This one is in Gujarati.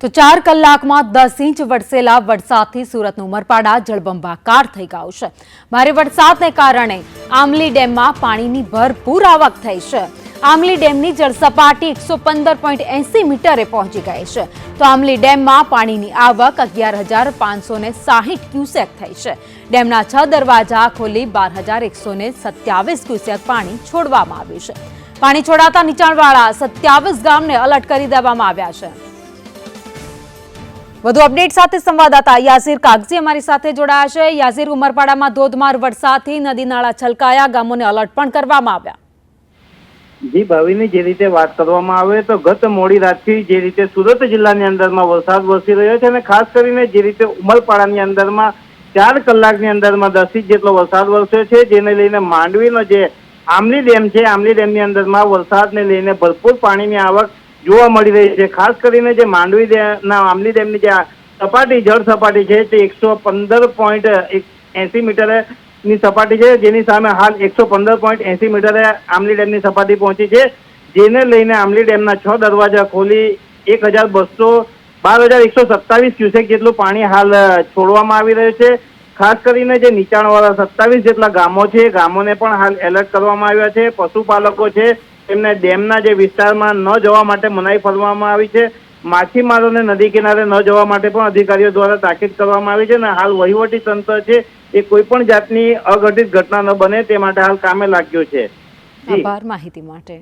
તો ચાર કલાકમાં દસ ઇંચ વરસેલા વરસાદથી સુરતનું ઉમરપાડા જળબંબાકાર થઈ ગયું છે. ભારે વરસાદને કારણે આમલી ડેમમાં પાણીની ભરપૂર આવક થઈ છે. આમલી ડેમની જળ સપાટી એકસો પંદર પોઈન્ટ એસી મીટરે પહોંચી ગઈ છે. તો આમલી ડેમમાં પાણીની આવક અગિયાર હજાર પાંચસો ને સાહીઠ ક્યુસેક થઈ છે. ડેમના છ દરવાજા ખોલી બાર હજાર એકસો ને સત્યાવીસ ક્યુસેક પાણી છોડવામાં આવ્યું છે. પાણી છોડાતા નીચાણવાળા સત્યાવીસ ગામને અલર્ટ કરી દેવામાં આવ્યા છે. વધુ અપડેટ સાથે સંવાદદાતા યાઝીર કાગજી અમારી સાથે જોડાયા છે. યાઝીર, ઉમરપાડામાં ધોધમાર વરસાદથી નદી નાળા છલકાયા. ગામોને અલર્ટ પણ કરવામાં આવ્યા. જી, ભાવિની જે રીતે વાત કરવામાં આવે તો ગત મોડી રાતથી જે રીતે સુરત જિલ્લાની અંદરમાં વરસાદ વરસી રહ્યો છે અને ખાસ કરીને જે રીતે ઉમરપાડાની અંદરમાં ચાર કલાકની અંદરમાં દસ ઇંચ જેટલો વરસાદ વરસ્યો છે, જેને લઈને માંડવીનો જે આમલી ડેમ છે, આમલી ડેમની અંદરમાં વરસાદને લઈને ભરપૂર પાણીની આવક જોવા મળી રહી છે. ખાસ કરીને જે માંડવી ડેમના આમલી ડેમની જે સપાટી, જળ સપાટી છે તે એકસો પંદર પોઈન્ટ એસી મીટરે ની સપાટી છે. જેની સામે હાલ એકસો પંદર પોઈન્ટ એસી મીટરે આમલી ડેમની સપાટી પહોંચી છે. જેને લઈને આમલી ડેમના છ દરવાજા ખોલી એક હજાર બસો બાર હજાર એકસો સત્તાવીસ ક્યુસેક જેટલું પાણી હાલ છોડવામાં આવી રહ્યું છે. ખાસ કરીને જે નીચાણવાળા સત્તાવીસ જેટલા ગામો છે, ગામોને પણ હાલ એલર્ટ કરવામાં આવ્યા છે. પશુપાલકો છે તેમને ડેમના જે વિસ્તારમાં ન જવા માટે મનાઈ ફરવામાં આવી છે. માછીમારોને નદી કિનારે ન જવા માટે પણ અધિકારીઓ દ્વારા તાકીદ કરવામાં આવી છે અને હાલ વહીવટી તંત્ર છે એ કોઈ પણ જાતની અઘટિત ઘટના ન બને તે માટે હાલ કામે લાગ્યો છે. આભાર માહિતી માટે.